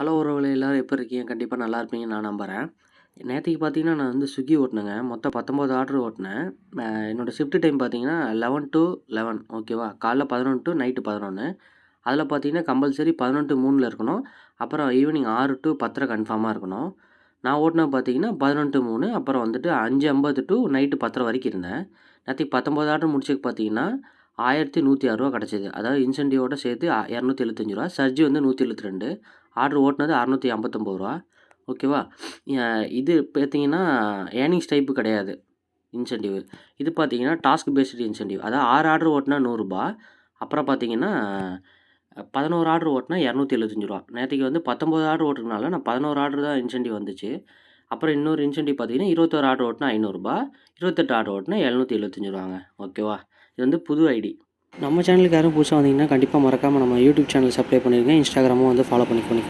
Hello உறவுகளை எல்லாரும் எப்போ இருக்கீங்க? கண்டிப்பாக நல்லா இருப்பீங்கன்னு நான் நம்புகிறேன் நேற்றுக்கு பார்த்தீங்கன்னா நான் வந்து ஸ்விக்கி ஓட்டினேங்க. மொத்தம் பத்தொம்போது ஆர்டர் ஓட்டினேன். என்னோடய ஷிஃப்ட் டைம் பார்த்தீங்கன்னா லெவன் டு லெவன் ஓகேவா காலைல பதினொன்று டு நைட்டு பதினொன்று அதில் பார்த்தீங்கன்னா கம்பல்சரி பதினொன்று மூணில் இருக்கணும். அப்புறம் ஈவினிங் ஆறு டு பத்தரை கன்ஃபார்மாக இருக்கணும். நான் ஓட்டினது பார்த்தீங்கன்னா பதினொன்று மூணு அப்புறம் வந்துட்டு அஞ்சு ஐம்பது டு நைட்டு பத்தரை வரைக்கும் இருந்தேன். நேற்றுக்கு பத்தொம்போது ஆர்டர் முடிச்சுக்கு பார்த்தீங்கன்னா ஆயிரத்தி நூற்றி அறுபா கிடச்சிது. அதாவது இன்சென்டிவோட சேர்த்து இரநூத்தி எழுபத்தஞ்சி ரூபா. சர்ஜி வந்து நூற்றி எழுபத்தி ரெண்டு. ஆர்டர் ஓட்டினது அறநூற்றி ஐம்பத்தொம்பது ரூபா. ஓகேவா? இது பார்த்தீங்கன்னா ஏர்னிங்ஸ் டைப்பு கிடையாது. இன்சென்டிவ். இது பார்த்தீங்கன்னா டாஸ்க் பேஸ்டு இன்சென்டிவ். அதாவது ஆறு ஆர்டர் ஓட்டினா நூறுரூபா அப்புறம் பார்த்தீங்கன்னா பதினோரு ஆர்டர் ஓட்டினா இரநூத்தி எழுபத்தஞ்சி ரூபா. நேற்றுக்கு வந்து பத்தொம்போது ஆர்டர் ஓட்டுறதுனால நான் பதினோரு ஆர்டர் தான் இன்சென்டிவ் வந்துச்சு. அப்புறம் இன்னொரு இன்சென்டிவ் பார்த்தீங்கன்னா இருபத்தோரு ஆர்டர் ஓட்டினா ஐநூறுரூபா இருபத்தெட்டு ஆர்டர் ஓட்டினா எழுநூற்றி எழுபத்தஞ்சு ரூபாங்க. ஓகேவா இது வந்து புது ஐடி. நம்ம சேனலுக்கு யாரும் புதுசாக வந்தீங்கன்னா கண்டிப்பாக மறக்காமல் நம்ம யூடியூப் சேனல் சப்ஸ்கிரைப் பண்ணிடுங்க இன்ஸ்டாகிராமும் வந்து ஃபாலோ பண்ணி பண்ணிக்கோங்க.